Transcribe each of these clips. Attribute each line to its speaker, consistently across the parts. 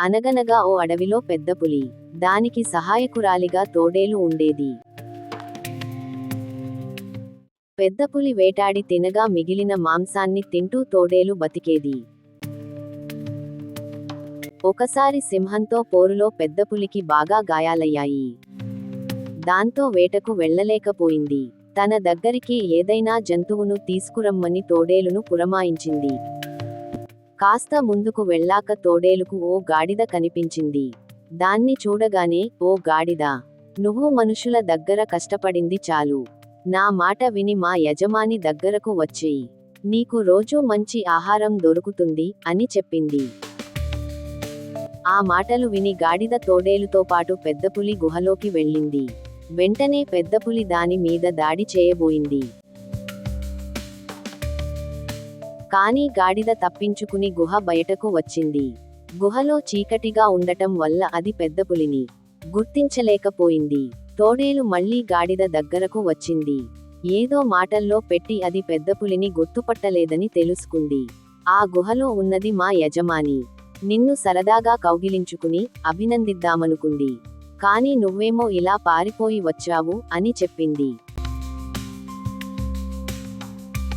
Speaker 1: అనగనగా ఓ అడవిలో పెద్ద పులి. దానికి సహాయకురాలిగా తోడేలు ఉండేది. పెద్ద పులి వేటాడి తినగా మిగిలిన మాంసాన్ని తింటూ తోడేలు బతికేది. ఒకసారి సింహంతో పోరులో పెద్ద పులికి బాగా గాయాలయ్యాయి. దాంతో వేటకు వెళ్ళలేకపోయింది. తన దగ్గరికి ఏదైనా జంతువును తీసుకురమ్మని తోడేలును పురమాయించింది. కాస్త ముందుకు వెళ్ళాక తోడేలుకు ఓ గాడిద కనిపించింది. దాన్ని చూడగానే ఓ గాడిద! నువ్వు మనుషుల దగ్గర కష్టపడింది చాలు. నా మాట విని మా యజమాని దగ్గరకు వచ్చేయి. నీకు రోజూ మంచి ఆహారం దొరుకుతుంది అని చెప్పింది. ఆ మాటలు విని గాడిద తోడేలుతో పాటు పెద్దపులి గుహలోకి వెళ్ళింది. వెంటనే పెద్దపులి దాని మీద దాడి చేయబోయింది. కానీ గాడిద తప్పించుకుని గుహ బయటకు వచ్చింది. గుహలో చీకటిగా ఉండటం వల్ల అది పెద్దపులిని గుర్తించలేకపోయింది. తోడేలు మళ్ళీ గాడిద దగ్గరకు వచ్చింది. ఏదో మాటల్లో పెట్టి అది పెద్దపులిని గుర్తుపట్టలేదని తెలుసుకుంది. ఆ గుహలో ఉన్నది మా యజమాని. నిన్ను సరదాగా కౌగిలించుకుని అభినందిద్దామనుకుంది. కాని నువ్వేమో ఇలా పారిపోయి వచ్చావు అని చెప్పింది.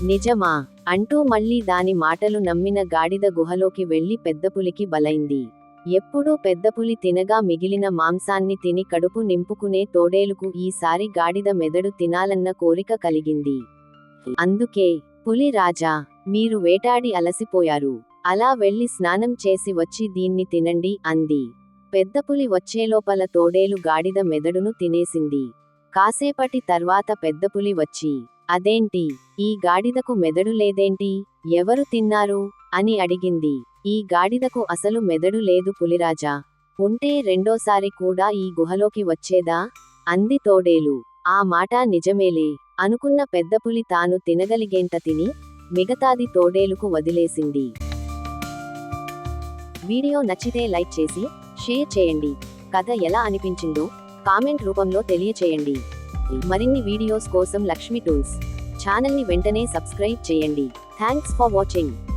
Speaker 1: నిజమా? అంటూ మళ్ళీ దాని మాటలు నమ్మిన గాడిద గుహలోకి వెళ్ళి పెద్దపులికి బలైంది. ఎప్పుడూ పెద్దపులి తినగా మిగిలిన మాంసాన్ని తిని కడుపు నింపుకునే తోడేలుకు ఈసారి గాడిద మెదడు తినాలన్న కోరిక కలిగింది. అందుకే పులి రాజా మీరు వేటాడి అలసిపోయారు. అలా వెళ్ళి స్నానం చేసి వచ్చి దీన్ని తినండి అంది. పెద్దపులి వచ్చేలోపల తోడేలు గాడిద మెదడును తినేసింది. కాసేపటి తర్వాత పెద్దపులి వచ్చి అదేంటి? ఈ గాడిదకు మెదడు లేదేంటి? ఎవరు తిన్నారు? అని అడిగింది. ఈ గాడిదకు అసలు మెదడు లేదు పులిరాజా. ఉంటే రెండోసారి కూడా ఈ గుహలోకి వచ్చేదా? అంది తోడేలు. ఆ మాట నిజమేలే. అనుకున్న పెద్దపులి తాను తినగలిగేంట తిని మిగతాది తోడేలుకు వదిలేసింది. వీడియో నచ్చితే లైక్ చేసి షేర్ చేయండి. కథ ఎలా అనిపించిందో కామెంట్ రూపంలో తెలియచేయండి. మరిన్ని వీడియోస్ కోసం లక్ష్మి టూల్స్. ఛానల్ని వెంటనే సబ్స్క్రైబ్ చేయండి. Thanks for watching.